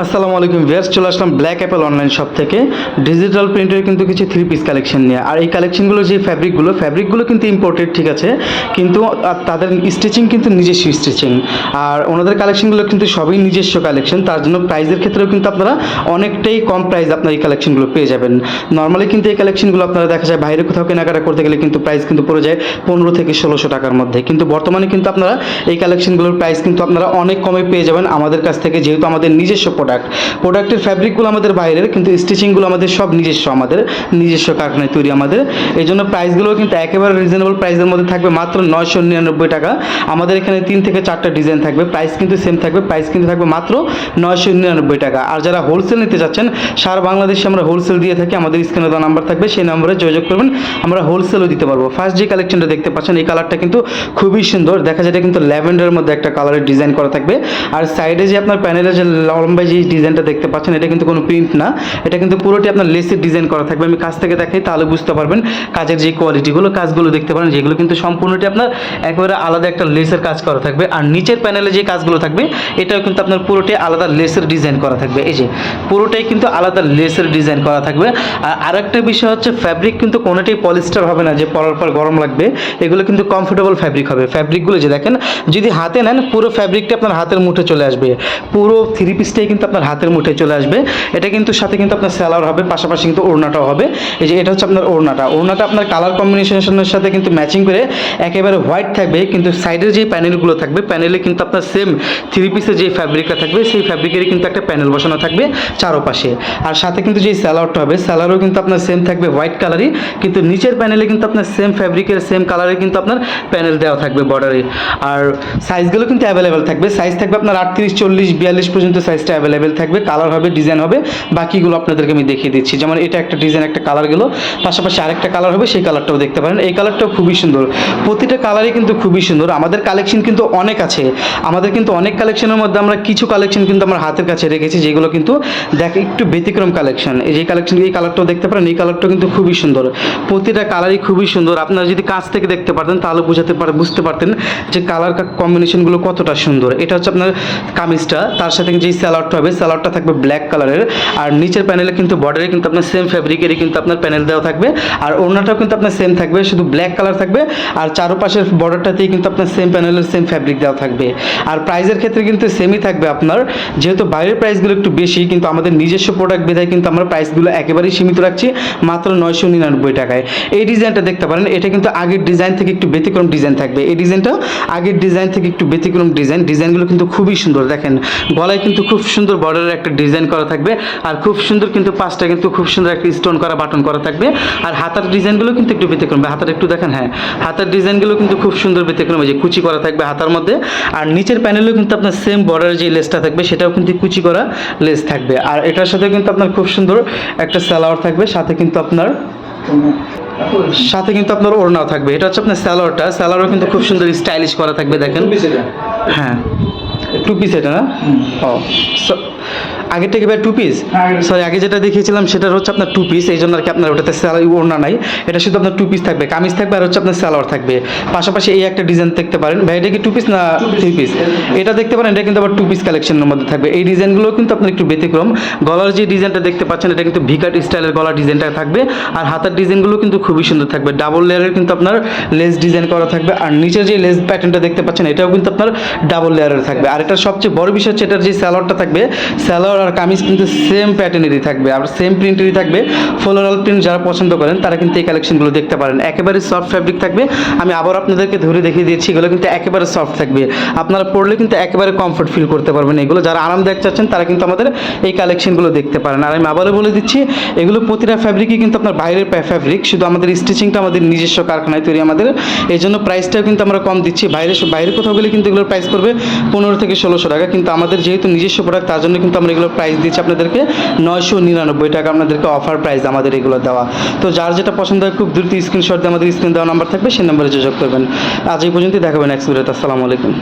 আসসালামু আলাইকুম ভিয়ার্স চলে আসলাম ব্ল্যাক অ্যাপেল অনলাইন শপ থেকে। ডিজিটাল প্রিন্টের কিন্তু কিছু থ্রি পিস কালেকশন নিয়ে। আর এই কালেকশনগুলো যে ফ্যাব্রিকগুলো ফ্যাব্রিকগুলো কিন্তু ইম্পোর্টেড ঠিক আছে? কিন্তু তাদের স্টিচিং কিন্তু নিজস্ব স্টিচিং আর ওনাদের কালেকশনগুলো কিন্তু সবই নিজস্ব কালেকশন তার জন্য প্রাইসের ক্ষেত্রেও কিন্তু আপনারা অনেকটাই কম প্রাইস আপনার এই কালেকশনগুলো পেয়ে যাবেন। নর্মালি কিন্তু এই কালেকশনগুলো আপনারা দেখা যায় বাইরে কোথাও কেনাকাটা করতে গেলে কিন্তু প্রাইস কিন্তু পড়ে যায় পনেরো থেকে ষোলোশো টাকার মধ্যে। কিন্তু বর্তমানে কিন্তু আপনারা এই কালেকশনগুলোর প্রাইস কিন্তু আপনারা অনেক কমে পেয়ে যাবেন আমাদের কাছ থেকে, যেহেতু আমাদের নিজস্ব প্রোডাক্ট প্রোডাক্টের ফ্যাব্রিকগুলো আমাদের বাইরের, কিন্তু স্টিচিংগুলো আমাদের সব নিজস্ব, আমাদের নিজস্ব কারখানায় তৈরি আমাদের। এই জন্য প্রাইসগুলো কিন্তু একেবারে রিজনেবল প্রাইসের মধ্যে থাকবে মাত্র নয়শো নিরানব্বই টাকা। আমাদের এখানে তিন থেকে চারটা ডিজাইন থাকবে প্রাইস কিন্তু সেম থাকবে প্রাইস কিন্তু থাকবে মাত্র নয়শো নিরানব্বই টাকা। আর যারা হোলসেল নিতে চাচ্ছেন সারা বাংলাদেশে আমরা হোলসেল দিয়ে থাকি, আমাদের স্ক্রিনে দেওয়া নাম্বার থাকবে, সেই নম্বরে যোগাযোগ করবেন, আমরা হোলসেলও দিতে পারব। ফার্স্ট যে কালেকশনটা দেখতে পাচ্ছেন, এই কালারটা কিন্তু খুবই সুন্দর, দেখা যায় এটা কিন্তু ল্যাভেন্ডারের মধ্যে একটা কালারের ডিজাইন করা থাকবে। আর সাইডে যে আপনার প্যানেলের যে লম্বায় যে ডিজাইনটা দেখতে পাচ্ছেন, এটা কিন্তু কোনো প্রিন্ট না। এটা কিন্তু পুরোটি আপনার লেসের ডিজাইন করা থাকবে। আমি কাছ থেকে দেখাই, তাহলে বুঝতে পারবেন কাজের যে কোয়ালিটিগুলো কাজগুলো দেখতে পারেন, যেগুলো কিন্তু সম্পূর্ণটি আপনার একেবারে আলাদা একটা লেসের কাজ করা থাকবে। আর নিচের প্যানেলে যে কাজগুলো থাকবে, এটাও কিন্তু আপনার পুরোটাই আলাদা লেসের ডিজাইন করা থাকবে। এই যে, পুরোটাই কিন্তু আলাদা লেসের ডিজাইন করা থাকবে। আর আরেকটা বিষয় হচ্ছে ফ্যাব্রিক কিন্তু কোনোটাই পলিস্টার হবে না, যে পরার পর গরম লাগবে, এগুলো কিন্তু কমফোর্টেবল ফ্যাব্রিক হবে। ফ্যাব্রিকগুলো যে দেখেন, যদি হাতে নেন, পুরো ফ্যাব্রিকটা আপনার হাতের মুঠে চলে আসবে। পুরো থ্রি পিসটাই কিন্তু আপনার হাতের মুঠে চলে আসবে। এটা কিন্তু সাথে কিন্তু আপনার স্যালার হবে, পাশাপাশি কিন্তু ওড়নাটাও হবে। এই যে এটা হচ্ছে আপনার ওড়নাটা। ওড়নাটা আপনার কালার কম্বিনেশনের সাথে কিন্তু ম্যাচিং করে একেবারে হোয়াইট থাকবে, কিন্তু সাইডের যে প্যানেলগুলো থাকবে প্যানেলে কিন্তু আপনার সেম থ্রি পিসের যে ফ্যাব্রিকটা থাকবে, সেই ফ্যাব্রিকেরই কিন্তু একটা প্যানেল বসানো থাকবে চারোপাশে। আর সাথে কিন্তু যে স্যালারটা হবে স্যালারও কিন্তু আপনার সেম থাকবে হোয়াইট কালারই কিন্তু নিচের প্যানেলে কিন্তু আপনার সেম ফ্যাব্রিকের সেম কালারে কিন্তু আপনার প্যানেল দেওয়া থাকবে বর্ডারে আর সাইজগুলো কিন্তু অ্যাভেলেবেল থাকবে। সাইজ থাকবে আপনার আটত্রিশ, চল্লিশ, বিয়াল্লিশ পর্যন্ত সাইজটা অ্যাভেলেবেল থাকবে কালার হবে ডিজাইন হবে, বাকিগুলো আপনাদেরকে আমি দেখিয়ে দিচ্ছি। যেমন এটা একটা ডিজাইন একটা কালার গেলো, পাশাপাশি আরেকটা কালার হবে, সেই কালারটাও দেখতে পারেন। এই কালারটাও খুবই সুন্দর। প্রতিটা কালারই কিন্তু খুবই সুন্দর। আমাদের কালেকশন কিন্তু অনেক আছে। আমাদের কিন্তু অনেক কালেকশনের মধ্যে আমরা কিছু কালেকশন কিন্তু আমার হাতের কাছে রেখেছি, যেগুলো কিন্তু দেখ, একটু ব্যতিক্রম কালেকশন এই যে কালেকশন এই কালারটাও দেখতে পারেন, এই কালারটাও কিন্তু খুবই সুন্দর। প্রতিটা কালারই খুবই সুন্দর। আপনারা যদি কাছ থেকে দেখতে পারতেন, তাহলে বুঝাতে পারে, বুঝতে পারতেন যে কালার কম্বিনেশনগুলো কতটা সুন্দর। এটা হচ্ছে আপনার কামিজটা, তার সাথে যে স্যালাডটা হবে স্যালাডটা থাকবে ব্ল্যাক কালারের আর নিচের প্যানেলে কিন্তু বর্ডারে কিন্তু আপনার সেম ফ্যাব্রিকেরই কিন্তু আপনার প্যানেল দেওয়া থাকবে। আর ওড়নাটাও কিন্তু আপনার সেম থাকবে, শুধু ব্ল্যাক কালার থাকবে। আর চারপাশের বর্ডারটাতেই কিন্তু আপনার সেম প্যানেলের সেম ফ্যাব্রিক দেওয়া থাকবে। আর প্রাইসের ক্ষেত্রে কিন্তু সেমই থাকবে আপনার। যেহেতু বাইরের প্রাইসগুলো একটু বেশি, কিন্তু আমাদের নিজস্ব প্রোডাক্ট বিধায় কিন্তু আমরা প্রাইসগুলো একেবারেই সীমিত রাখছি, মাত্র নয়শো নিরানব্বই টাকায়। এই ডিজাইনটা দেখতে পারেন, এটা কিন্তু আগের ডিজাইন থেকে একটু ব্যতিক্রম ডিজাইন থাকবে। এই ডিজাইনটা আগের ডিজাইন থেকে একটু ব্যতিক্রম ডিজাইন ডিজাইনগুলো কিন্তু খুবই সুন্দর, দেখেন। গলায় কিন্তু খুব সুন্দর বর্ডারের একটা ডিজাইন করা থাকবে। আর খুব সুন্দর কিন্তু পাঁচটা কিন্তু খুব সুন্দর একটা স্টোন করা বাটন করা থাকবে। আর হাতার ডিজাইনগুলো কিন্তু একটু ব্যতিক্রম। হাতার একটু দেখেন হ্যাঁ। হাতার ডিজাইনগুলো কিন্তু খুব সুন্দর ব্যতিক্রম। এই যে কুচি করা থাকবে হাতার মধ্যে। আর নিচের প্যানেলেও কিন্তু আপনার সেম বর্ডারের যে লেসটা থাকবে সেটাও কিন্তু কুচি করা লেস থাকবে। আর এটার সাথে কিন্তু আপনার খুব সুন্দর একটা স্যালাওয়ার থাকবে। সাথে কিন্তু আপনার সাথে কিন্তু আপনার ওড়নাও থাকবে। এটা হচ্ছে আপনার স্যালোয়ারটা স্যালোয়ারও কিন্তু খুব সুন্দর স্টাইলিশ করা থাকবে দেখেন। হ্যাঁ। টু পিস এটা না? ও so- থেকে ভাই টু পিস সরি আগে যেটা দেখিয়েছিলাম সেটা হচ্ছে আপনার টু পিস এই জন্য আর কি আপনার ওটাতে স্যালারি ওড়না নাই। এটা শুধু আপনার টু পিস থাকবে কামিজ থাকবে আর হচ্ছে আপনার স্যালোয়ার থাকবে। পাশাপাশি এই একটা ডিজাইন দেখতে পারেন। ভাই এটা কি টু পিস না থ্রি পিস এটা দেখতে পারেন এটা কিন্তু আবার টু পিস কালেকশনের মধ্যে থাকবে। এই ডিজাইনগুলো কিন্তু আপনার একটু ব্যতিক্রম। গলার যে ডিজাইনটা দেখতে পাচ্ছেন এটা কিন্তু ভিকাট স্টাইলের গলার ডিজাইনটা থাকবে। আর হাতের ডিজাইনগুলো কিন্তু খুবই সুন্দর থাকবে। ডাবল লেয়ারের কিন্তু আপনার লেস ডিজাইন করা থাকবে। আর নিচের যে লেস প্যাটার্নটা দেখতে পাচ্ছেন এটাও কিন্তু আপনার ডাবল লেয়ারের থাকবে। আর এটার সবচেয়ে বড় বিষয় হচ্ছে এটার যে স্যালোয়ারটা থাকবে স্যালোয়ার আর কামিজ কিন্তু সেম প্যাটার্নেরই থাকবে। আর সেম প্রিন্টেরই থাকবে। ফ্লোরাল প্রিন্ট যারা পছন্দ করেন, তারা কিন্তু এই কালেকশনগুলো দেখতে পারেন। একেবারে সফট ফ্যাব্রিক থাকবে। আমি আবার আপনাদেরকে ধরে দেখিয়ে দিয়েছি এগুলো কিন্তু একেবারে সফট থাকবে। আপনারা পড়লে কিন্তু একেবারে কমফর্ট ফিল করতে পারবেন এগুলো। যারা আরামদায়ক চাচ্ছেন, তারা কিন্তু আমাদের এই কালেকশনগুলো দেখতে পারেন। আর আমি আবারও বলে দিচ্ছি, এগুলো প্রতিটা ফ্যাব্রিকই কিন্তু আপনার বাইরের ফ্যাব্রিক শুধু আমাদের স্টিচিংটা আমাদের নিজস্ব কারখানায় তৈরি আমাদের। এই জন্য প্রাইসটাও কিন্তু আমরা কম দিচ্ছি। বাইরে বাইরে কোথাও গেলে কিন্তু এগুলোর প্রাইস পড়বে পনেরো থেকে ষোলোশো টাকা। কিন্তু আমাদের যেহেতু নিজস্ব প্রোডাক্ট তার জন্য কিন্তু আমরা এগুলোর প্রাইস দিচ্ছি আপনাদেরকে নয়শো নিরানব্বই টাকা আপনাদেরকে অফার প্রাইস আমাদের এগুলো দেওয়া। তো যার যেটা পছন্দ হয় খুব দ্রুত স্ক্রিনশট দিয়ে আমাদের স্ক্রিন দেওয়া নাম্বার থাকবে, সেই নাম্বারে যোগাযোগ করবেন। আজ এই পর্যন্ত দেখাবেন ভিডিওতে আসসালামু আলাইকুম।